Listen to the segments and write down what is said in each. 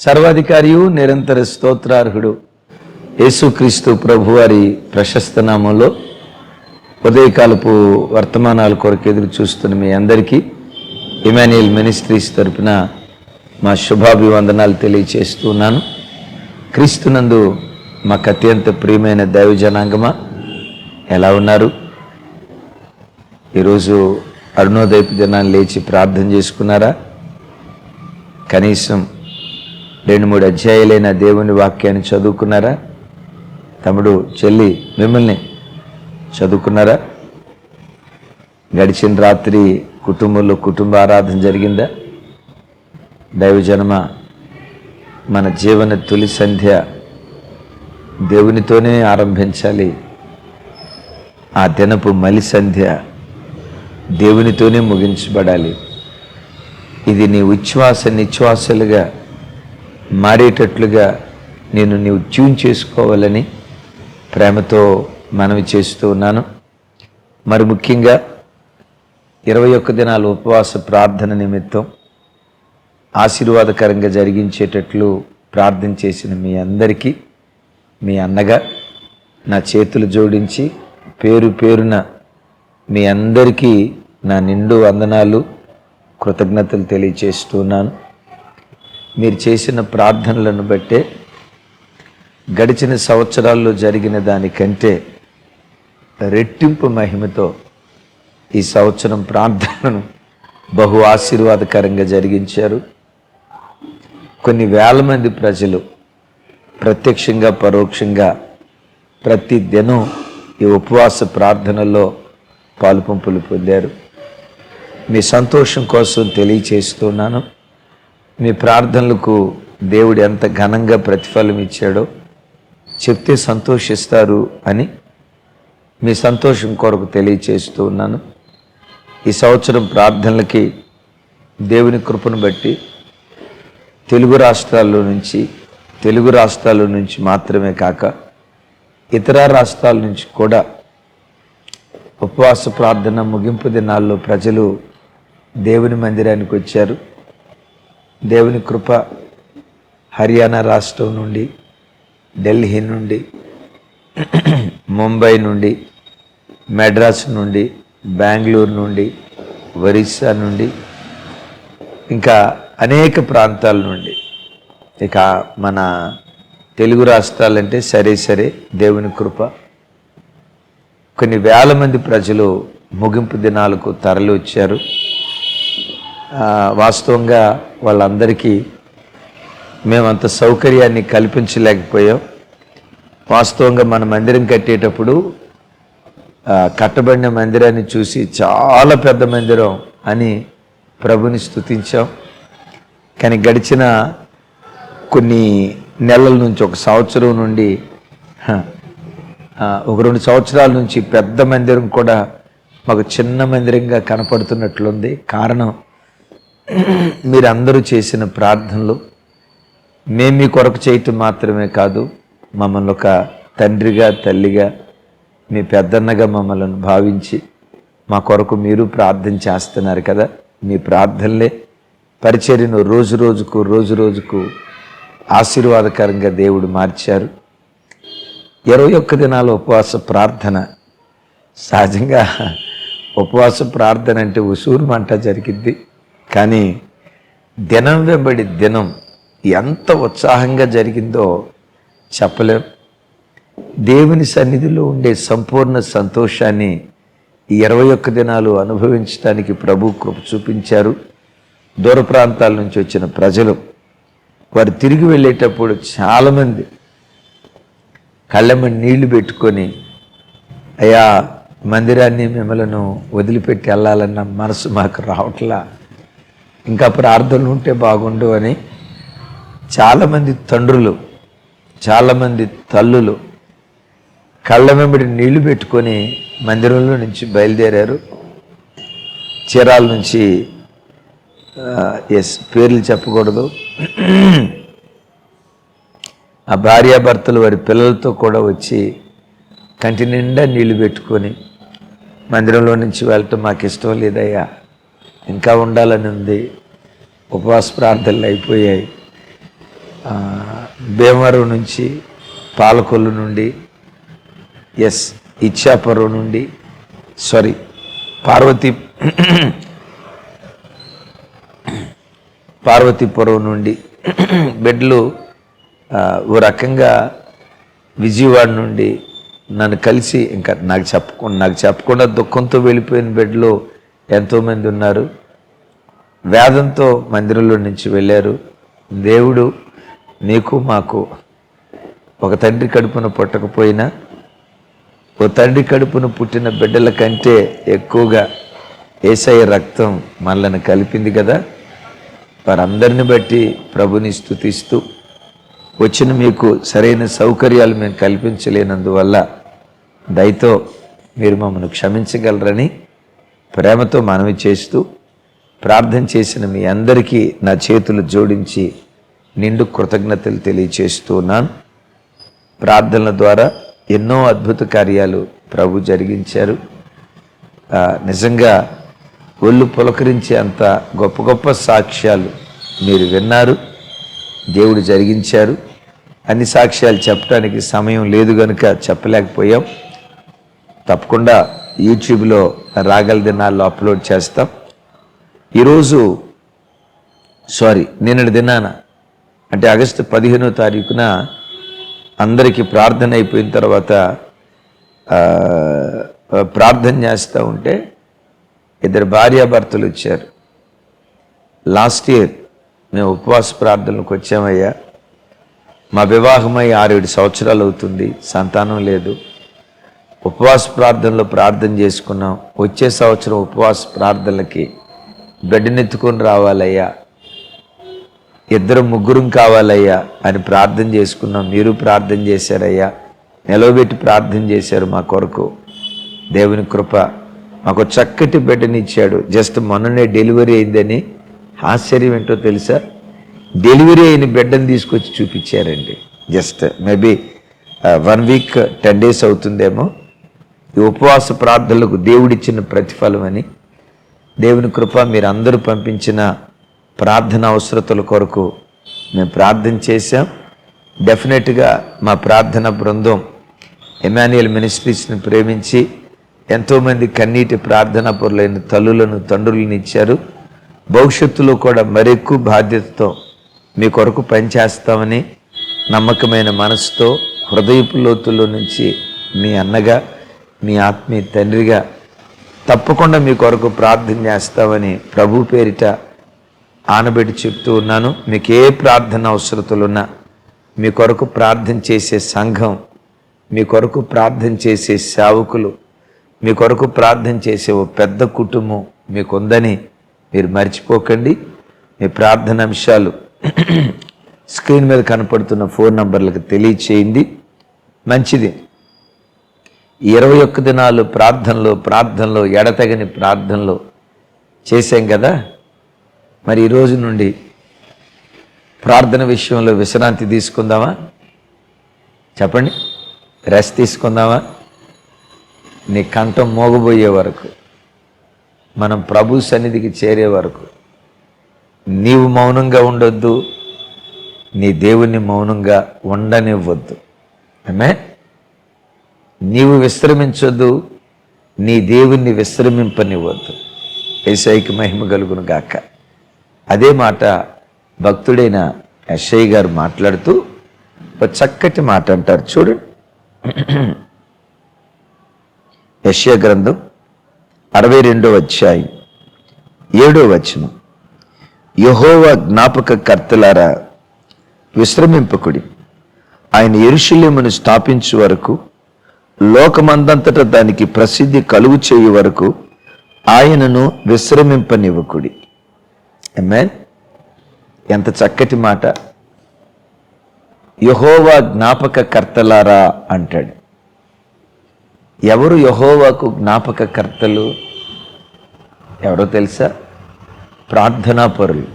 సర్వాధికారియు నిరంతర స్తోత్రార్హుడు యేసుక్రీస్తు ప్రభువారి ప్రశస్త నామంలో ఉదయకాలపు వర్తమానాల కొరకు ఎదురు చూస్తున్న మీ అందరికీ ఇమాన్యుయల్ మినిస్ట్రీస్ తరపున మా శుభాభివందనాలు తెలియచేస్తున్నాను క్రీస్తునందు మాకు అత్యంత ప్రియమైన దైవ జనాంగమా? ఎలా ఉన్నారు? ఈరోజు అరుణోదయపు దినాన్ని లేచి ప్రార్థన చేసుకున్నారా? కనీసం రెండు మూడు అధ్యాయులైన దేవుని వాక్యాన్ని చదువుకున్నారా? తమ్ముడు చెల్లి మిమ్మల్ని చదువుకున్నారా? గడిచిన రాత్రి కుటుంబంలో కుటుంబ ఆరాధన జరిగిందా? దైవజనమ మన జీవన తొలి సంధ్య దేవునితోనే ఆరంభించాలి. ఆ దినపు మలి సంధ్య దేవునితోనే ముగించబడాలి. ఇది నీ ఉచ్ఛ్వాస నిశ్వాసలుగా మారేటట్లుగా నేను నీవు ట్యూన్ చేసుకోవాలని ప్రేమతో మనవి చేస్తూ ఉన్నాను. మరి ముఖ్యంగా ఇరవై ఒక్క దినాల ఉపవాస ప్రార్థన నిమిత్తం ఆశీర్వాదకరంగా జరిగించేటట్లు ప్రార్థన చేసిన మీ అందరికీ మీ అన్నగా నా చేతులు జోడించి పేరు పేరున మీ అందరికీ నా నిండు వందనాలు కృతజ్ఞతలు తెలియచేస్తున్నాను మీరు చేసిన ప్రార్థనలను బట్టే గడిచిన సంవత్సరాల్లో జరిగిన దానికంటే రెట్టింపు మహిమతో ఈ సంవత్సరం ప్రార్థనను బహు ఆశీర్వాదకరంగా జరిగించారు. కొన్ని వేల మంది ప్రజలు ప్రత్యక్షంగా పరోక్షంగా ప్రతి దినం ఈ ఉపవాస ప్రార్థనలో పాలుపంపులు పొందారు. మీ సంతోషం కోసం తెలియచేస్తున్నాను. మీ ప్రార్థనలకు దేవుడు ఎంత ఘనంగా ప్రతిఫలం ఇచ్చాడో చెప్తే సంతోషిస్తారు అని మీ సంతోషం కొరకు తెలియచేస్తూ ఉన్నాను. ఈ సంవత్సరం ప్రార్థనలకి దేవుని కృపను బట్టి తెలుగు రాష్ట్రాల్లో నుంచి తెలుగు రాష్ట్రాల నుంచి మాత్రమే కాక ఇతర రాష్ట్రాల నుంచి కూడా ఉపవాస ప్రార్థన ముగింపు దినాల్లో ప్రజలు దేవుని మందిరానికి వచ్చారు. దేవుని కృప హర్యానా రాష్ట్రం నుండి ఢిల్లీ నుండి ముంబై నుండి మెడ్రాస్ నుండి బెంగళూరు నుండి ఒరిస్సా నుండి ఇంకా అనేక ప్రాంతాల నుండి. ఇక మన తెలుగు రాష్ట్రాలంటే సరే సరే దేవుని కృప. కొన్ని వేల మంది ప్రజలు ముగింపు దినాలకు తరలి వచ్చారు. వాస్తవంగా వాళ్ళందరికీ మేమంత సౌకర్యాన్ని కల్పించలేకపోయాం. వాస్తవంగా మన మందిరం కట్టేటప్పుడు కట్టబడిన మందిరాన్ని చూసి చాలా పెద్ద మందిరం అని ప్రభుని స్తుతించాం. కానీ గడిచిన కొన్ని నెలల నుంచి ఒక సంవత్సరం నుండి ఒక రెండు సంవత్సరాల నుంచి పెద్ద మందిరం కూడా మాకు చిన్న మందిరంగా కనపడుతున్నట్లుంది. కారణం మీరందరూ చేసిన ప్రార్థనలు మేము మీ కొరకు చేయటం మాత్రమే కాదు మమ్మల్ని ఒక తండ్రిగా తల్లిగా మీ పెద్దన్నగా మమ్మల్ని భావించి మా కొరకు మీరు ప్రార్థన చేస్తున్నారు కదా. మీ ప్రార్థనలే పరిచర్యను రోజు రోజుకు రోజు రోజుకు ఆశీర్వాదకరంగా దేవుడు మార్చారు. ఇరవై ఒక్క దినాల ఉపవాస ప్రార్థన. సహజంగా ఉపవాస ప్రార్థన అంటే ఉసూరు మంట జరిగిద్ది. కానీ దినం వెంబడి దినం ఎంత ఉత్సాహంగా జరిగిందో చెప్పలేం. దేవుని సన్నిధిలో ఉండే సంపూర్ణ సంతోషాన్ని ఈ ఇరవై ఒక్క దినాలు అనుభవించడానికి ప్రభు కృప చూపించారు. దూర ప్రాంతాల నుంచి వచ్చిన ప్రజలు వారు తిరిగి వెళ్ళేటప్పుడు చాలామంది కళ్ళమని నీళ్ళు పెట్టుకొని అయా మందిరాన్ని మిమ్మలను వదిలిపెట్టి వెళ్ళాలన్న మనసు మాకు రావట్లా ఇంకా ప్రార్థనలు ఉంటే బాగుండు అని చాలామంది తండ్రులు చాలామంది తల్లులు కళ్ళ వెంబడి నీళ్ళు పెట్టుకొని మందిరంలో నుంచి బయలుదేరారు. చీరాల నుంచి ఎస్ పేర్లు చెప్పకూడదు. ఆ భార్యాభర్తలు వారి పిల్లలతో కూడా వచ్చి కంటి నిండా నీళ్ళు పెట్టుకొని మందిరంలో నుంచి వెళ్ళటం మాకు ఇష్టం లేదయ్యా. ఇంకా ఉండాలని ఉంది. ఉపవాస ప్రార్థనలు అయిపోయాయి. భీమవరం నుంచి పాలకొల్లు నుండి ఎస్ ఇచ్చాపురం నుండి సారీ పార్వతీ పార్వతీపురం నుండి బిడ్డలు ఓ రకంగా విజయవాడ నుండి నన్ను కలిసి ఇంకా నాకు చెప్పకుండా నాకు చెప్పకుండా దుఃఖంతో వెళ్ళిపోయిన బిడ్డలు ఎంతోమంది ఉన్నారు. వేదంతో మందిరంలో నుంచి వెళ్ళారు. దేవుడు నీకు మాకు ఒక తండ్రి కడుపున పుట్టకపోయినా ఓ తండ్రి కడుపున పుట్టిన బిడ్డల కంటే ఎక్కువగా ఏసఐ రక్తం మనల్ని కలిపింది కదా. వారందరిని బట్టి ప్రభుని స్థుతిస్తూ వచ్చిన మీకు సరైన సౌకర్యాలు మేము కల్పించలేనందువల్ల దయతో మీరు మమ్మల్ని క్షమించగలరని ప్రేమతో మనవి చేస్తూ ప్రార్థన చేసిన మీ అందరికీ నా చేతులు జోడించి నిండు కృతజ్ఞతలు తెలియచేస్తున్నాను ప్రార్థనల ద్వారా ఎన్నో అద్భుత కార్యాలు ప్రభు జరిగించారు. నిజంగా ఒళ్ళు పులకరించే అంత గొప్ప గొప్ప సాక్ష్యాలు మీరు విన్నారు. దేవుడు జరిగించారు. అన్ని సాక్ష్యాలు చెప్పడానికి సమయం లేదు కనుక చెప్పలేకపోయాం. తప్పకుండా యూట్యూబ్లో రాగల దినాల్లో అప్లోడ్ చేస్తాం. ఈరోజు సారీ నిన్నటి దినాన అంటే ఆగస్టు పదిహేనో తారీఖున అందరికీ ప్రార్థన అయిపోయిన తర్వాత ప్రార్థన చేస్తూ ఉంటే ఇద్దరు భార్యాభర్తలు వచ్చారు. లాస్ట్ ఇయర్ మేము ఉపవాస ప్రార్థనలకు వచ్చామయ్యా. మా వివాహమై ఆరేడు సంవత్సరాలు అవుతుంది సంతానం లేదు. ఉపవాస ప్రార్థనలో ప్రార్థన చేసుకున్నాం. వచ్చే సంవత్సరం ఉపవాస ప్రార్థనలకి గడ్డినెత్తుకొని రావాలయ్యా. ఇద్దరు ముగ్గురం కావాలయ్యా అని ప్రార్థన చేసుకున్నాం. మీరు ప్రార్థన చేశారయ్యా. నిలవబెట్టి ప్రార్థన చేశారు మా కొరకు. దేవుని కృప మాకు చక్కటి బిడ్డనిచ్చాడు జస్ట్ మొన్ననే డెలివరీ అయిందని ఆశ్చర్యం ఏంటో తెలుసా? డెలివరీ అయిన బిడ్డను తీసుకొచ్చి చూపించారండి. Just maybe one week ten days అవుతుందేమో. ఈ ఉపవాస ప్రార్థనలకు దేవుడిచ్చిన ప్రతిఫలం అని దేవుని కృప మీరు అందరూ పంపించిన ప్రార్థన అవసరతల కొరకు మేము ప్రార్థన చేశాం. డెఫినెట్గా మా ప్రార్థన బృందం ఎమాన్యుయల్ మినిస్ట్రీస్ని ప్రేమించి ఎంతోమంది కన్నీటి ప్రార్థన పరులైన తల్లులను తండ్రులను ఇచ్చారు. భవిష్యత్తులో కూడా మరెక్కువ బాధ్యతతో మీ కొరకు పనిచేస్తామని నమ్మకమైన మనసుతో హృదయపు లోతుల్లో నుంచి మీ అన్నగా మీ ఆత్మీయ తండ్రిగా తప్పకుండా మీ కొరకు ప్రార్థన చేస్తామని ప్రభు పేరిట ఆనబెట్టి చెప్తూ ఉన్నాను. మీకు ఏ ప్రార్థన అవసరతలున్నా మీ కొరకు ప్రార్థన చేసే సంఘం మీ కొరకు ప్రార్థన చేసే సేవకులు మీ కొరకు ప్రార్థన చేసే ఓ పెద్ద కుటుంబం మీకుందని మీరు మర్చిపోకండి. మీ ప్రార్థన అంశాలు స్క్రీన్ మీద కనపడుతున్న ఫోన్ నంబర్లకు తెలియచేయండి. మంచిది. ఇరవై ఒక్క దినాలు ప్రార్థనలో ప్రార్థనలో ఎడతెగని ప్రార్థనలో చేశాం కదా? మరి ఈ రోజు నుండి ప్రార్థన విషయంలో విశ్రాంతి తీసుకుందామా? చెప్పండి. రెస్ట్ తీసుకుందామా? నీ కంఠం మోగబోయే వరకు మనం ప్రభు సన్నిధికి చేరే వరకు నీవు మౌనంగా ఉండొద్దు నీ దేవుణ్ణి మౌనంగా ఉండనివ్వద్దు. ఆమె నీవు విశ్రమించొద్దు నీ దేవుణ్ణి విశ్రమింపనివ్వద్దు. ఏసైకి మహిమ కలుగును గాక. అదే మాట భక్తుడైన యశయ్య గారు మాట్లాడుతూ ఒక చక్కటి మాట అంటారు. చూడండి యశ్య గ్రంథం అరవై రెండో అధ్యాయం ఏడో వచనం. యహోవ జ్ఞాపక కర్తలారా విశ్రమింపకుడి. ఆయన ఎరుషులేమును స్థాపించు వరకు లోకమందంతట దానికి ప్రసిద్ధి కలుగు చేయు వరకు ఆయనను విశ్రమింపనివ్వకుడి. ఎమ్మెన్ ఎంత చక్కటి మాట. యహోవా జ్ఞాపక కర్తలారా అంటాడు. ఎవరు యహోవాకు జ్ఞాపక కర్తలు ఎవరో తెలుసా? ప్రార్థనా పరులు.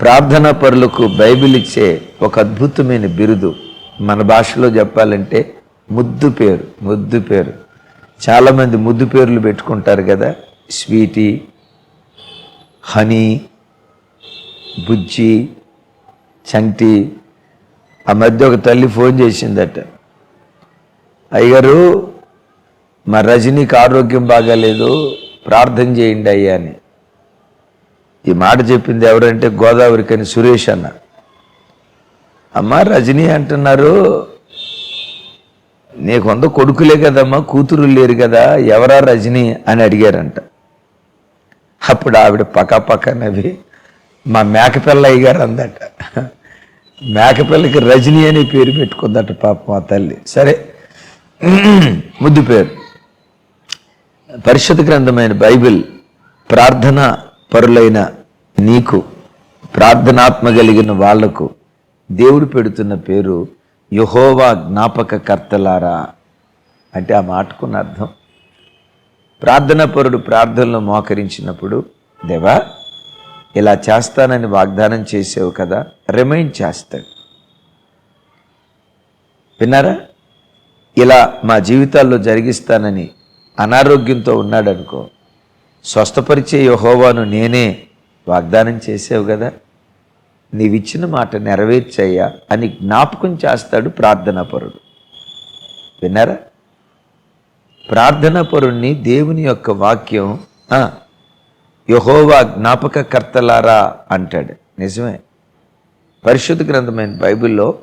ప్రార్థనా పరులకు బైబిల్ ఇచ్చే ఒక అద్భుతమైన బిరుదు మన భాషలో చెప్పాలంటే ముద్దు పేరు ముద్దు పేరు. చాలామంది ముద్దు పేర్లు పెట్టుకుంటారు కదా. స్వీటీ హనీ బుజ్జి చంటి. ఆ మధ్య ఒక తల్లి ఫోన్ చేసిందట. అయ్యగారు మా రజనీకి ఆరోగ్యం బాగాలేదు ప్రార్థన చేయండి అయ్యా అని. ఈ మాట చెప్పింది ఎవరంటే గోదావరికని సురేష్ అన్న. అమ్మ రజనీ అంటున్నారు నీకొంద కొడుకులే కదమ్మా కూతురు లేరు కదా ఎవరా రజనీ అని అడిగారంట. అప్పుడు ఆవిడ పక్క పక్క నవ్వి మా మేకపిల్ల అయ్యగారు అందట మేకపిల్లకి రజనీ అనే పేరు పెట్టుకుందట పాప మా తల్లి. సరే ముద్దు పేరు. పరిషత్ గ్రంథమైన బైబిల్ ప్రార్థన పరులైన నీకు ప్రార్థనాత్మ కలిగిన వాళ్ళకు దేవుడు పెడుతున్న పేరు యహోవా జ్ఞాపక కర్తలారా అంటే ఆ మాటకున్న అర్థం. ప్రార్థనపరుడు ప్రార్థనలు మోకరించినప్పుడు దేవా ఇలా చేస్తానని వాగ్దానం చేసావు కదా రిమైండ్ చేస్తాడు. విన్నారా? ఇలా మా జీవితాల్లో జరిగిస్తానని అనారోగ్యంతో ఉన్నాడనుకో స్వస్థపరిచే యహోవాను నేనే వాగ్దానం చేసావు కదా నీవిచ్చిన మాట నెరవేర్చయ్యా అని జ్ఞాపకం చేస్తాడు ప్రార్థనాపరుడు. విన్నారా? ప్రార్థనాపరుణ్ణి దేవుని యొక్క వాక్యం యహోవా జ్ఞాపకకర్తలారా జ్ఞాపక కర్తలారా అంటాడు. నిజమే. పరిశుద్ధ గ్రంథమైన బైబిల్లో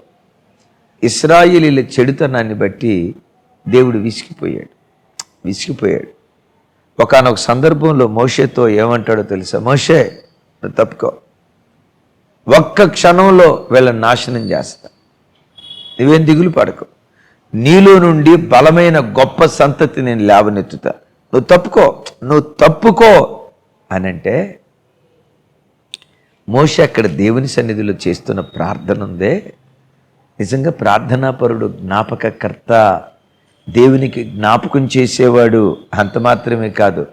ఇస్రాయిలీల చెడుతనాన్ని బట్టి దేవుడు విసిగిపోయాడు. విసిగిపోయాడు. ఒకానొక సందర్భంలో మోషేతో ఏమంటాడో తెలుసా? మోషే నువ్వు తప్పుకో. ఒక్క క్షణంలో వీళ్ళని నాశనం చేస్తా. నువ్వేం దిగులు పడకు. నీలో నుండి బలమైన గొప్ప సంతతి నేను లేవనెత్తుతా. నువ్వు తప్పుకో నువ్వు తప్పుకో అని అంటే మోష అక్కడ దేవుని సన్నిధిలో చేస్తున్న ప్రార్థన ఉందే. నిజంగా ప్రార్థనాపరుడు జ్ఞాపకకర్త దేవునికి జ్ఞాపకం చేసేవాడు అంత మాత్రమే కాదు.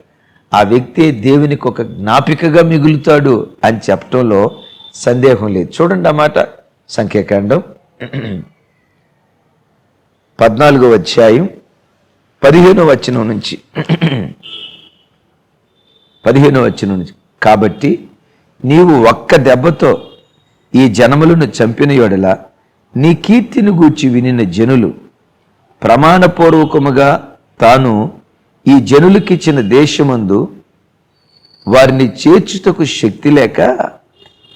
ఆ వ్యక్తి దేవునికి ఒక జ్ఞాపికగా మిగులుతాడు అని చెప్పడంలో సందేహం లేదు. చూడండి ఆ మాట సంఖ్యాకాండం. పద్నాలుగో అధ్యాయం పదిహేనో వచనం నుంచి. పదిహేనో వచనం నుంచి. కాబట్టి నీవు ఒక్క దెబ్బతో ఈ జనములను చంపిన యొడల నీ కీర్తిని గూర్చి వినిన జనులు ప్రమాణపూర్వకముగా తాను ఈ జనులకిచ్చిన దేశమందు వారిని చేర్చుటకు శక్తి లేక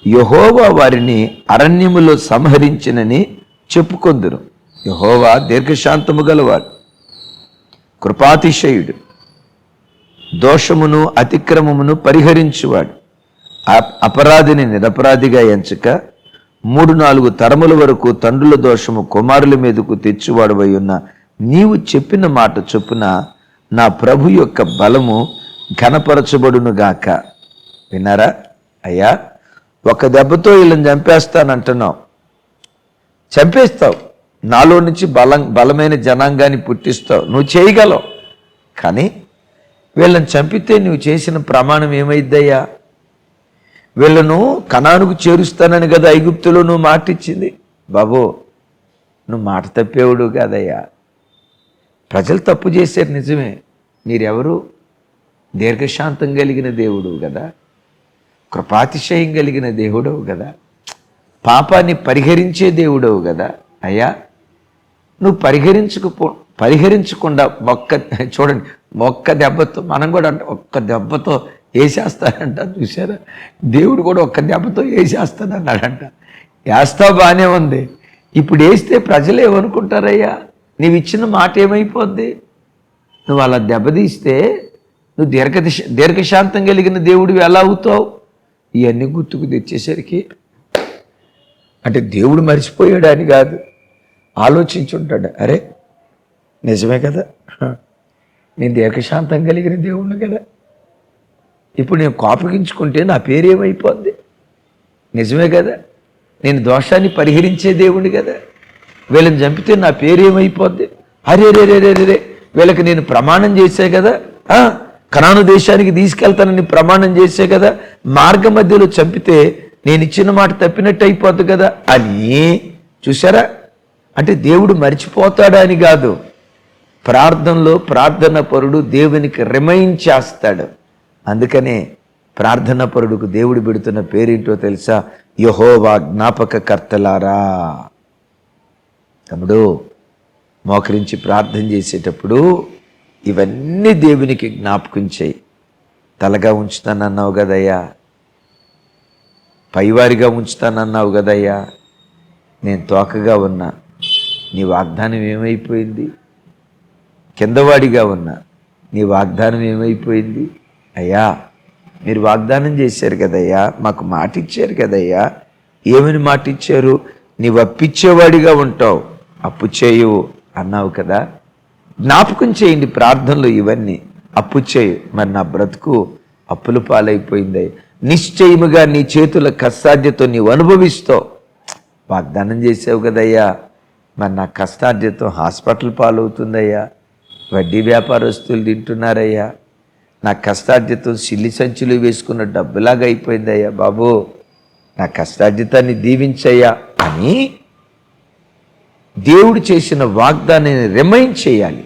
యహోవా వారిని అరణ్యములో సంహరించినని చెప్పుకొందురు యహోవా దీర్ఘశాంతము గలవాడు కృపాతిశయుడు దోషమును అతిక్రమమును పరిహరించువాడు. అపరాధిని నిరపరాధిగా ఎంచక మూడు నాలుగు తరముల వరకు తండ్రుల దోషము కుమారుల మీదకు తెచ్చువాడవై ఉన్న నీవు చెప్పిన మాట చొప్పున నా ప్రభు యొక్క బలము ఘనపరచబడునుగాక. విన్నారా? అయ్యా ఒక దెబ్బతో వీళ్ళని చంపేస్తానంటున్నావు. చంపేస్తావు. నాలో నుంచి బలం బలమైన జనాంగాన్ని పుట్టిస్తావు. నువ్వు చేయగలవు. కానీ వీళ్ళని చంపితే నువ్వు చేసిన ప్రమాణం ఏమైద్దయ్యా? వీళ్ళను కణానుకు చేరుస్తానని కదా ఐగుప్తులో నువ్వు మాట ఇచ్చింది బాబు నువ్వు మాట తప్పేవుడు కాదయ్యా. ప్రజలు తప్పు చేశారు నిజమే. మీరెవరు? దీర్ఘశాంతం కలిగిన దేవుడు కదా. కృపాతిశయం కలిగిన దేవుడవు కదా. పాపాన్ని పరిహరించే దేవుడవు కదా. అయ్యా నువ్వు పరిహరించుకుపో పరిహరించకుండా ఒక్క చూడండి ఒక్క దెబ్బతో మనం కూడా అంటే ఒక్క దెబ్బతో వేసేస్తానంట చూసారా దేవుడు కూడా ఒక్క దెబ్బతో వేసేస్తాడన్నాడంట వేస్తావు బాగానే ఉంది. ఇప్పుడు వేస్తే ప్రజలు ఏమనుకుంటారయ్యా? నీవు ఇచ్చిన మాట ఏమైపోద్ది? నువ్వు అలా దెబ్బతీస్తే నువ్వు దీర్ఘ దీర్ఘశాంతం కలిగిన దేవుడివి ఎలా అవుతావు? ఇవన్నీ గుర్తుకు తెచ్చేసరికి అంటే దేవుడు మర్చిపోయాడు అని కాదు. ఆలోచించుంటాడు. అరే నిజమే కదా? నేను దీర్ఘశాంతం కలిగిన దేవుణ్ణి కదా? ఇప్పుడు నేను కోపగించుకుంటే నా పేరు ఏమైపోద్ది? నిజమే కదా? నేను దోషాన్ని పరిహరించే దేవుణ్ణి కదా? వీళ్ళని చంపితే నా పేరు ఏమైపోద్ది? అరే రే రే రే రే వీళ్ళకి నేను ప్రమాణం చేసే కదా? కనాను దేశానికి తీసుకెళ్తానని ప్రమాణం చేసే కదా మార్గ మధ్యలో చంపితే నేను ఇచ్చిన మాట తప్పినట్టు అయిపోద్ది కదా అని. చూసారా అంటే దేవుడు మర్చిపోతాడా అని కాదు. ప్రార్థనలో ప్రార్థన పరుడు దేవునికి రిమైండ్ చేస్తాడు. అందుకనే ప్రార్థన పరుడుకు దేవుడు పెడుతున్న పేరేంటో తెలుసా? యహోవా జ్ఞాపక కర్తలారా తమ్ముడు మోకరించి ప్రార్థన చేసేటప్పుడు ఇవన్నీ దేవునికి జ్ఞాపకం చేయి. తలగా ఉంచుతానన్నావు కదయ్యా. పైవారిగా ఉంచుతానన్నావు కదయ్యా. నేను తోకగా ఉన్నా. నీ వాగ్దానం ఏమైపోయింది? కిందవాడిగా ఉన్నా. నీ వాగ్దానం ఏమైపోయింది? అయ్యా మీరు వాగ్దానం చేశారు కదయ్యా. మాకు మాట ఇచ్చారు కదయ్యా. ఏమని మాట ఇచ్చారు నీవు అప్పిచ్చేవాడిగా ఉంటావు. అప్పు చేయవు అన్నావు కదా. జ్ఞాపకం చేయండి ప్రార్థనలు ఇవన్నీ. అప్పు చేయి. మరి నా బ్రతుకు అప్పులు పాలైపోయింది. నిశ్చయముగా నీ చేతుల కష్టాధ్యతో నీవు అనుభవిస్తావు. వాగ్దానం చేసావు కదయ్యా. మరి నా కష్టార్జితం హాస్పిటల్ పాలవుతుందయ్యా. వడ్డీ వ్యాపారస్తులు తింటున్నారయ్యా. నా కష్టార్జితం సిల్లి సంచులు వేసుకున్న డబ్బులాగా అయిపోయిందయ్యా బాబు. నా కష్టార్జితాన్ని దీవించయ్యా అని దేవుడు చేసిన వాగ్దానాన్ని రిమైండ్ చేయాలి.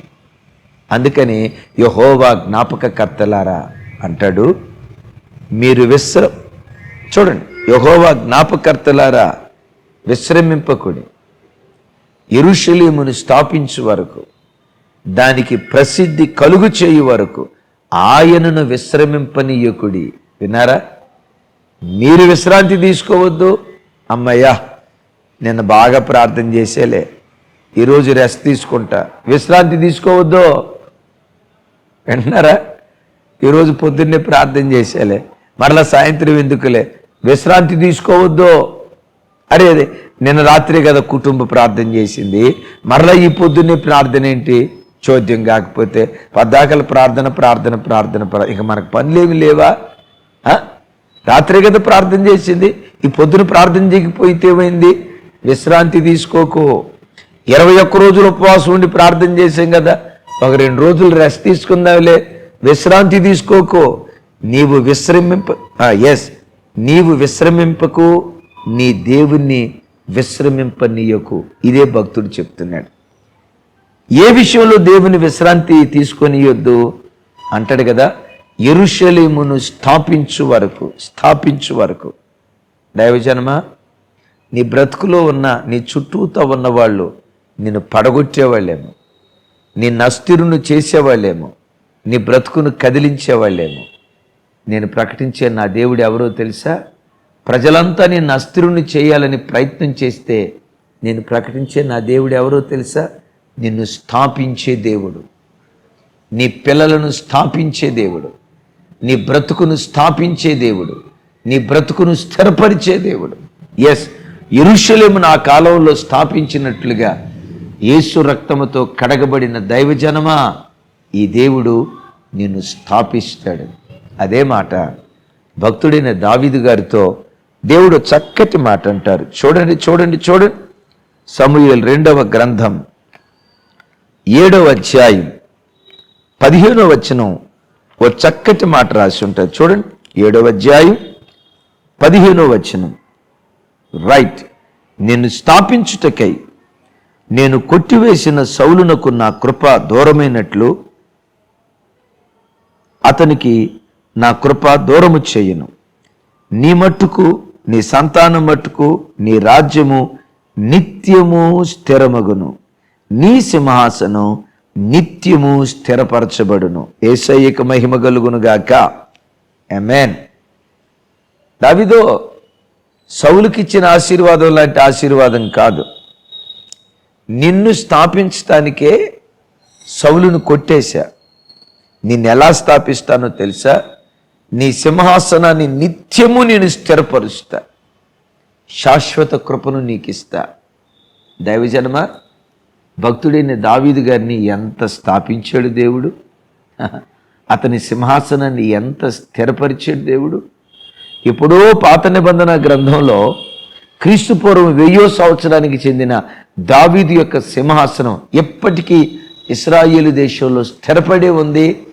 అందుకని యహోవా జ్ఞాపకకర్తలారా అంటాడు మీరు విశ్ర చూడండి యహోవా జ్ఞాపకర్తలారా విశ్రమింపకుడి. ఎరుషలేమును స్థాపించు వరకు దానికి ప్రసిద్ధి కలుగు చేయు వరకు ఆయనను విశ్రమింపనీయకుడి. విన్నారా? మీరు విశ్రాంతి తీసుకోవద్దు. అమ్మయ్యా నేను బాగా ప్రార్థన చేసేలే. ఈరోజు రెస్ట్ తీసుకుంటా. విశ్రాంతి తీసుకోవద్దో. వింటున్నారా? ఈరోజు పొద్దున్నే ప్రార్థన చేసేలే. మరలా సాయంత్రం ఎందుకులే? విశ్రాంతి తీసుకోవద్దో. అరే అదే నిన్న రాత్రి కదా కుటుంబ ప్రార్థన చేసింది. మరలా ఈ పొద్దున్నే ప్రార్థన ఏంటి? చోద్యం కాకపోతే పద్దాకల ప్రార్థన ప్రార్థన ప్రార్థన ప్రా- ఇక మనకు పనులేమి లేవా? రాత్రి కదా ప్రార్థన చేసింది. ఈ పొద్దున ప్రార్థన చేయకపోతే ఏమైంది విశ్రాంతి తీసుకోకు. ఇరవై ఒక్క రోజులు ఉపవాసం ఉండి ప్రార్థన చేసాం కదా. ఒక రెండు రోజులు రెస్ట్ తీసుకుందాంలే. విశ్రాంతి తీసుకోకు. నీవు విశ్రమింప ఎస్ నీవు విశ్రమింపకు నీ దేవుణ్ణి విశ్రమింపనీయకు. ఇదే భక్తుడు చెప్తున్నాడు. ఏ విషయంలో దేవుని విశ్రాంతి తీసుకొనియొద్దు? అంటాడు కదా ఎరుషలేమును స్థాపించు వరకు స్థాపించు వరకు. దైవజనమా నీ బ్రతుకులో ఉన్న నీ చుట్టూతో ఉన్నవాళ్ళు నిన్ను పడగొట్టేవాళ్ళేమో. నీ నస్తిరును చేసేవాళ్ళేమో. నీ బ్రతుకును కదిలించేవాళ్ళేమో. నేను ప్రకటించే నా దేవుడు ఎవరో తెలుసా? ప్రజలంతా నేను అస్థిరుని చేయాలని ప్రయత్నం చేస్తే నేను ప్రకటించే నా దేవుడు ఎవరో తెలుసా? నిన్ను స్థాపించే దేవుడు. నీ పిల్లలను స్థాపించే దేవుడు. నీ బ్రతుకును స్థాపించే దేవుడు. నీ బ్రతుకును స్థిరపరిచే దేవుడు. ఎస్ ఎరుషలేమును ఆ కాలంలో స్థాపించినట్లుగా యేసు రక్తముతో కడగబడిన దైవజనమా? ఈ దేవుడు నిన్ను స్థాపిస్తాడు. అదే మాట భక్తుడైన దావీదు గారితో దేవుడు చక్కటి మాట అంటారు. చూడండి చూడండి చూడండి. సమూయేలు రెండవ గ్రంథం ఏడవ అధ్యాయం పదిహేనవ వచనం ఓ చక్కటి మాట రాసి ఉంటుంది చూడండి ఏడవ అధ్యాయం పదిహేనవ వచనం. రైట్ నిన్ను స్థాపించుటకై నేను కొట్టివేసిన సౌలునకు నా కృప దూరమైనట్లు అతనికి నా కృప దూరము చేయను. నీ మట్టుకు నీ సంతానం మట్టుకు నీ రాజ్యము నిత్యము స్థిరమగును. నీ సింహాసనం నిత్యము స్థిరపరచబడును. ఏసయ్యక మహిమ కలుగునుగాక ఎమెన్ దావిదో సౌలుకిచ్చిన ఆశీర్వాదం లాంటి ఆశీర్వాదం కాదు. నిన్ను స్థాపించటానికే సౌలును కొట్టేశా. నిన్ను ఎలా స్థాపిస్తానో తెలుసా? నీ సింహాసనాన్ని నిత్యము నేను స్థిరపరుస్తా. శాశ్వత కృపను నీకు ఇస్తా దైవజన్మ భక్తుడైన దావీదు గారిని ఎంత స్థాపించాడు దేవుడు? అతని సింహాసనాన్ని ఎంత స్థిరపరిచాడు దేవుడు? ఎప్పుడో పాత నిబంధన గ్రంథంలో క్రీస్తుపూర్వం వెయ్యో సంవత్సరానికి చెందిన దావీదు యొక్క సింహాసనం ఎప్పటికీ ఇస్రాయేలు దేశంలో స్థిరపడే ఉంది.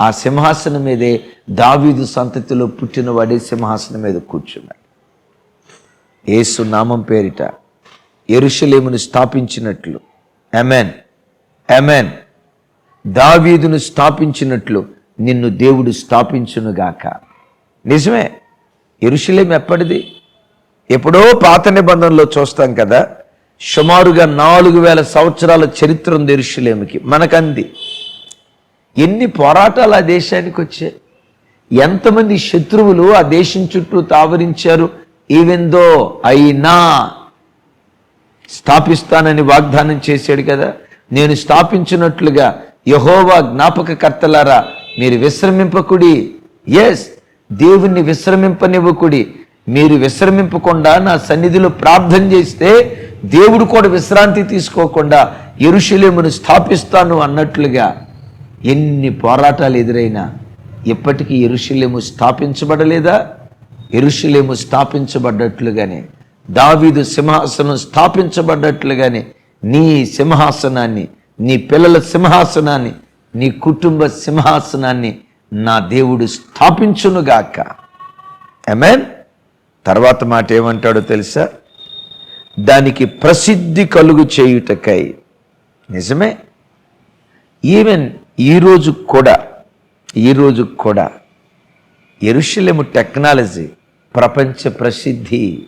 ఆ సింహాసనం మీదే దావీదు సంతతిలో పుట్టినవాడే సింహాసనం మీద కూర్చున్నాడు. ఏసు నామం పేరిట ఎరుషలేమును స్థాపించినట్లు. అమెన్ అమెన్ దావీదును స్థాపించినట్లు నిన్ను దేవుడు స్థాపించునుగాక. నిజమే. ఎరుషలేం ఎప్పటిది? ఎప్పుడో పాత నిబంధనలో చూస్తాం కదా సుమారుగా నాలుగు వేల సంవత్సరాల చరిత్ర ఉంది ఎరుషులేమికి మనకంది. ఎన్ని పోరాటాలు ఆ దేశానికి వచ్చాయి? ఎంతమంది శత్రువులు ఆ దేశం చుట్టూ తావరించారు? ఈవెందో అయినా స్థాపిస్తానని వాగ్దానం చేశాడు కదా నేను స్థాపించినట్లుగా యహోవా జ్ఞాపకకర్తలారా మీరు విశ్రమింపకుడి. ఎస్ దేవుణ్ణి విశ్రమింపనివ్వకుడి. మీరు విశ్రమింపకుండా నా సన్నిధిలో ప్రార్థన చేస్తే దేవుడు కూడా విశ్రాంతి తీసుకోకుండా ఎరుషులేమును స్థాపిస్తాను అన్నట్లుగా ఎన్ని పోరాటాలు ఎదురైనా ఇప్పటికీ ఎరుషులేము స్థాపించబడలేదా? ఎరుషులేము స్థాపించబడ్డట్లుగానే. దావీదు సింహాసనం స్థాపించబడ్డట్లుగానే. నీ సింహాసనాన్ని నీ పిల్లల సింహాసనాన్ని నీ కుటుంబ సింహాసనాన్ని నా దేవుడు స్థాపించునుగాక. ఎమెన్ తర్వాత మాట ఏమంటాడో తెలుసా? దానికి ప్రసిద్ధి కలుగు చేయుటకై. నిజమే? ఈవెన్ ఈరోజు కూడా ఈరోజు కూడా ఎరుషలేము టెక్నాలజీ ప్రపంచ ప్రసిద్ధి.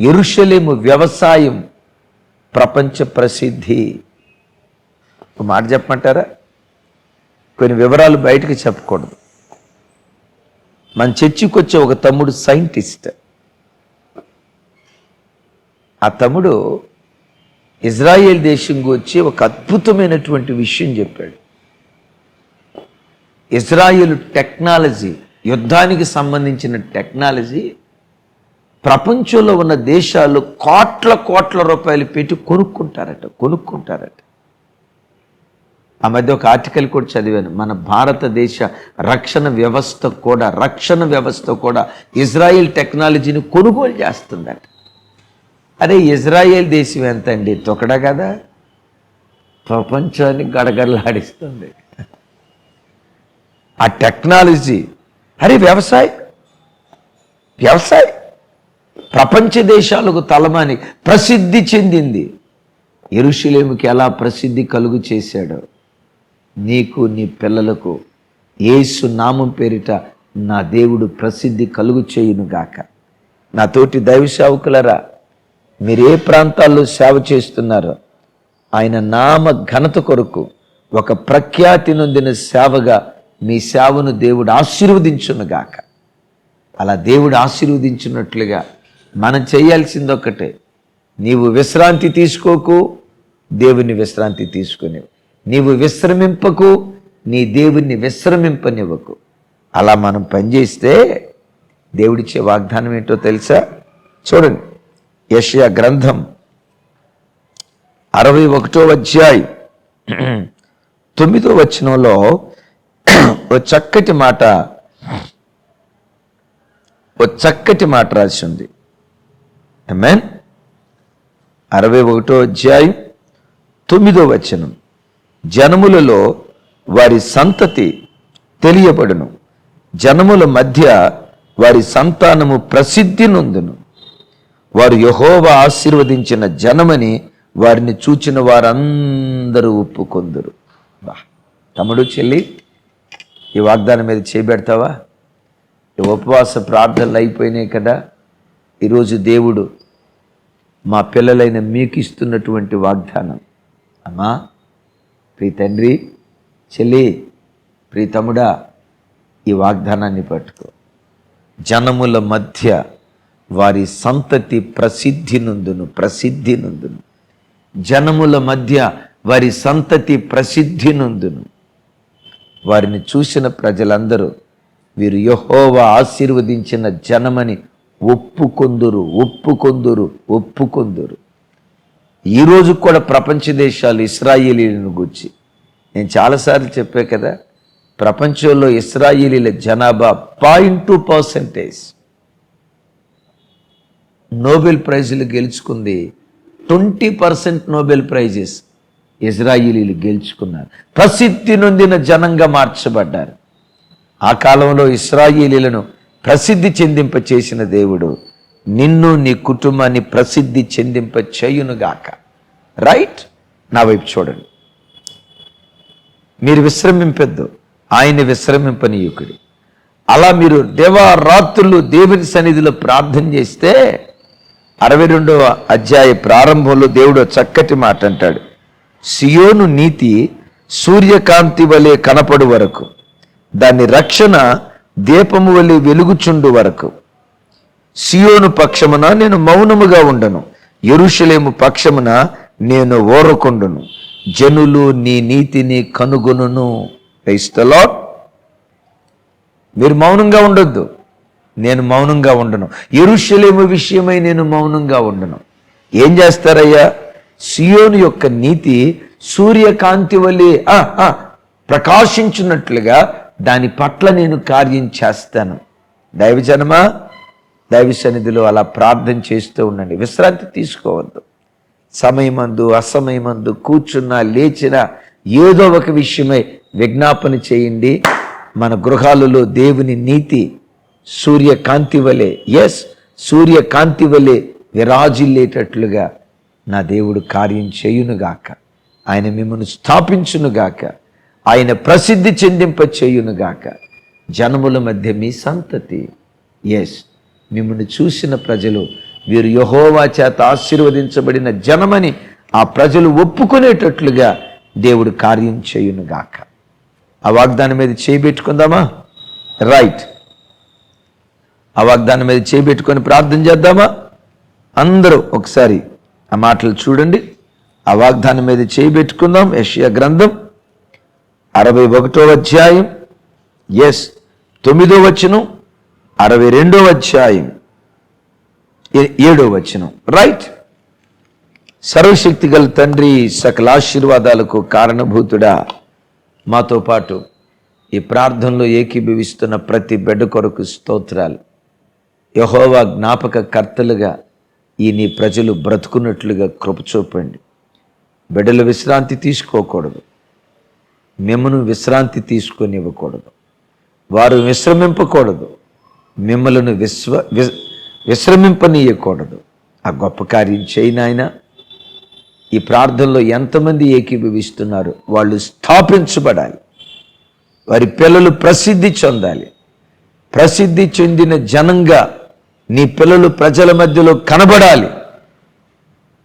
ఎరుషలేము వ్యవసాయం ప్రపంచ ప్రసిద్ధి. ఒక మాట చెప్పమంటారా? కొన్ని వివరాలు బయటకు చెప్పకూడదు. మన చర్చికి వచ్చే ఒక తమ్ముడు సైంటిస్ట్. ఆ తమ్ముడు ఇజ్రాయేల్ దేశంకి వచ్చి ఒక అద్భుతమైనటువంటి విషయం చెప్పాడు. ఇజ్రాయేల్ టెక్నాలజీ యుద్ధానికి సంబంధించిన టెక్నాలజీ ప్రపంచంలో ఉన్న దేశాలు కోట్ల కోట్ల రూపాయలు పెట్టి కొనుక్కుంటారట కొనుక్కుంటారట. ఆ మధ్య ఒక ఆర్టికల్ కూడా చదివాను. మన భారతదేశ రక్షణ వ్యవస్థ కూడా రక్షణ వ్యవస్థ కూడా ఇజ్రాయెల్ టెక్నాలజీని కొనుగోలు చేస్తుందట. అరే ఇజ్రాయెల్ దేశం ఎంత అండి తొకడ కదా? ప్రపంచాన్ని గడగడలాడిస్తుంది. ఆ టెక్నాలజీ అరే వ్యవసాయం వ్యవసాయం. ప్రపంచ దేశాలకు తలమాని ప్రసిద్ధి చెందింది. ఎరుషులేముకి ఎలా ప్రసిద్ధి కలుగు చేశాడో. నీకు నీ పిల్లలకు ఏసు నామం పేరిట నా దేవుడు ప్రసిద్ధి కలుగు చేయునుగాక నా తోటి దైవ సేవకులరా మీరు ఏ ప్రాంతాల్లో సేవ చేస్తున్నారో ఆయన నామ ఘనత కొరకు ఒక ప్రఖ్యాతి నొందిన సేవగా మీ సేవను దేవుడు ఆశీర్వదించునుగాక. అలా దేవుడు ఆశీర్వదించినట్లుగా మనం చేయాల్సిందొక్కటే. నీవు విశ్రాంతి తీసుకోకు దేవుని విశ్రాంతి తీసుకునేవు. నీవు విశ్రమింపకు నీ దేవుణ్ణి విశ్రమింపనివ్వకు. అలా మనం పనిచేస్తే దేవుడిచ్చే వాగ్దానం ఏంటో తెలుసా? చూడండి యషయా గ్రంథం అరవై ఒకటో అధ్యాయం. తొమ్మిదో వచనంలో ఓ చక్కటి మాట ఓ చక్కటి మాట రాసి ఉంది అరవై ఒకటో అధ్యాయం తొమ్మిదో వచనం. జనములలో వారి సంతతి తెలియబడును. జనముల మధ్య వారి సంతానము ప్రసిద్ధి నొందును. వారు యహోవా ఆశీర్వదించిన జనమని వారిని చూచిన వారందరూ ఒప్పుకొందురు. బా తమ్ముడు చెల్లి ఈ వాగ్దానం మీద చేపెడతావా? ఈ ఉపవాస ప్రార్థనలు అయిపోయినాయి కదా. ఈరోజు దేవుడు మా పిల్లలైన మీకు ఇస్తున్నటువంటి వాగ్దానం. అమ్మా ప్రీ తండ్రి చెల్లి ప్రీతముడా ఈ వాగ్దానాన్ని పట్టుకో. జనముల మధ్య వారి సంతతి ప్రసిద్ధి నుందును ప్రసిద్ధి నుందును జనముల మధ్య వారి సంతతి ప్రసిద్ధి నుందును వారిని చూసిన ప్రజలందరూ వీరు యహోవా ఆశీర్వదించిన జనమని ఒప్పుకొందురు ఒప్పుకొందురు ఒప్పుకొందురు. ఈరోజు కూడా ప్రపంచ దేశాలు ఇస్రాయేలీలను గూర్చి. నేను చాలాసార్లు చెప్పే కదా ప్రపంచంలో ఇస్రాయేలీల జనాభా పాయింట్ టూ పర్సెంటేజ్. నోబెల్ ప్రైజులు గెలుచుకుంది ట్వంటీ పర్సెంట్ నోబెల్ ప్రైజెస్ ఇజ్రాయిలీలు గెలుచుకున్నారు. ప్రసిద్ధి నొందిన జనంగా మార్చబడ్డారు. ఆ కాలంలో ఇస్రాయేలీలను ప్రసిద్ధి చెందింప చేసిన దేవుడు నిన్ను నీ కుటుంబాన్ని ప్రసిద్ధి చెందింప చేయునుగాక. రైట్ నా వైపు చూడండి. మీరు విశ్రమింపద్దు. ఆయన విశ్రమింపనీయుకుడి. అలా మీరు దేవారాత్రులు దేవుని సన్నిధిలో ప్రార్థన చేస్తే అరవై రెండవ అధ్యాయ ప్రారంభంలో దేవుడు చక్కటి మాట అంటాడు. సియోను నీతి సూర్యకాంతి వలె కనపడు వరకు దాని రక్షణ దీపము వలె వెలుగుచుండు వరకు. సియోను పక్షమున నేను మౌనముగా ఉండను. ఎరుషలేము పక్షమున నేను ఓరకుండును. జనులు నీ నీతిని కనుగొనును. క్రైస్తలో మీరు మౌనంగా ఉండొద్దు. నేను మౌనంగా ఉండను. ఎరుషలేము విషయమై నేను మౌనంగా ఉండను. ఏం చేస్తారయ్యా? సియోను యొక్క నీతి సూర్యకాంతి వలె ఆ, ఆ, ప్రకాశించున్నట్లుగా దాని పట్ల నేను కార్యం చేస్తాను. దైవజనమా? దైవ సన్నిధిలో అలా ప్రార్థన చేస్తూ ఉండండి. విశ్రాంతి తీసుకోవద్దు. సమయమందు అసమయమందు కూర్చున్నా లేచినా ఏదో ఒక విషయమై విజ్ఞాపన చేయండి. మన గృహాలలో దేవుని నీతి సూర్యకాంతి వలె ఎస్ సూర్యకాంతి వలె విరాజిల్లేటట్లుగా నా దేవుడు కార్యం చేయునుగాక. ఆయన మిమ్మల్ని స్థాపించునుగాక. ఆయన ప్రసిద్ధి చెందింప చేయునుగాక జనముల మధ్య మీ సంతతి ఎస్ మిమ్మల్ని చూసిన ప్రజలు వీరు యహోవా చేత ఆశీర్వదించబడిన జనమని ఆ ప్రజలు ఒప్పుకునేటట్లుగా దేవుడు కార్యం చేయునుగాక ఆ వాగ్దానం మీద చేయబెట్టుకుందామా రైట్ ఆ వాగ్దానం మీద చేయబెట్టుకొని ప్రార్థన చేద్దామా? అందరూ ఒకసారి ఆ మాటలు చూడండి. ఆ వాగ్దానం మీద చేయబెట్టుకుందాం యషియా గ్రంథం అరవై ఒకటో అధ్యాయం. ఎస్ తొమ్మిదో వచనం. అరవై రెండో అధ్యాయం. ఏడో వచనం. రైట్ సర్వశక్తి గల తండ్రి సకల ఆశీర్వాదాలకు కారణభూతుడా. మాతో పాటు ఈ ప్రార్థనలో ఏకీభవిస్తున్న ప్రతి బిడ్డ కొరకు స్తోత్రాలు. యహోవా జ్ఞాపక కర్తలుగా ఈ నీ ప్రజలు బ్రతుకున్నట్లుగా కృప చూపండి. బిడ్డలు విశ్రాంతి తీసుకోకూడదు. మిమ్మను విశ్రాంతి తీసుకొని ఇవ్వకూడదు వారు విశ్రమింపకూడదు. మిమ్మలను విశ్వ వి- విశ్రమింపనీయకూడదు. ఆ గొప్ప కార్యం చేయనాయన ఈ ప్రార్థనలో ఎంతమంది ఏకీభవిస్తున్నారు వాళ్ళు స్థాపించబడాలి. వారి పిల్లలు ప్రసిద్ధి చెందాలి. ప్రసిద్ధి చెందిన జనంగా నీ పిల్లలు ప్రజల మధ్యలో కనబడాలి.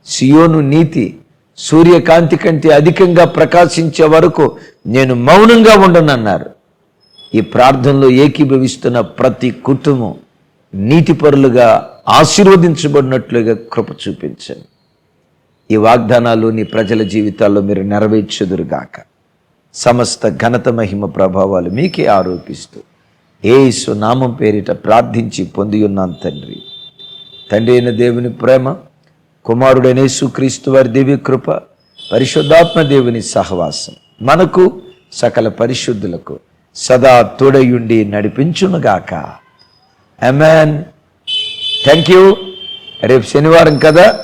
సియోను నీతి సూర్యకాంతి కంటే అధికంగా ప్రకాశించే వరకు నేను మౌనంగా ఉండనన్నారు. ఈ ప్రార్థనలో ఏకీభవిస్తున్న ప్రతి కుటుంబం నీతిపరులుగా ఆశీర్వదించబడినట్లుగా కృప చూపించండి. ఈ వాగ్దానాలు నీ ప్రజల జీవితాల్లో మీరు నెరవేర్చుదురుగాక. సమస్త ఘనత మహిమ ప్రభావాలు మీకే ఆరోపిస్తూ ఏసు నామం పేరిట ప్రార్థించి పొంది ఉన్నాను తండ్రి. తండ్రి అయిన దేవుని ప్రేమ కుమారుడైన యేసుక్రీస్తు వారి దేవి కృప పరిశుద్ధాత్మ దేవుని సహవాసం మనకు సకల పరిశుద్ధులకు సదా తోడయుండి నడిపించునుగాక. అమెన్ థ్యాంక్ యూ రేపు శనివారం కదా.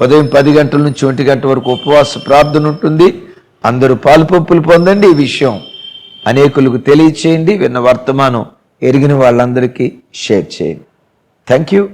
ఉదయం పది గంటల నుంచి ఒంటి గంట వరకు ఉపవాస ప్రార్థన ఉంటుంది. అందరూ పాలుపంపులు పొందండి ఈ విషయం. అనేకులకు తెలియచేయండి విన్న వర్తమానం ఎరిగిన వాళ్ళందరికీ షేర్ చేయండి. Thank you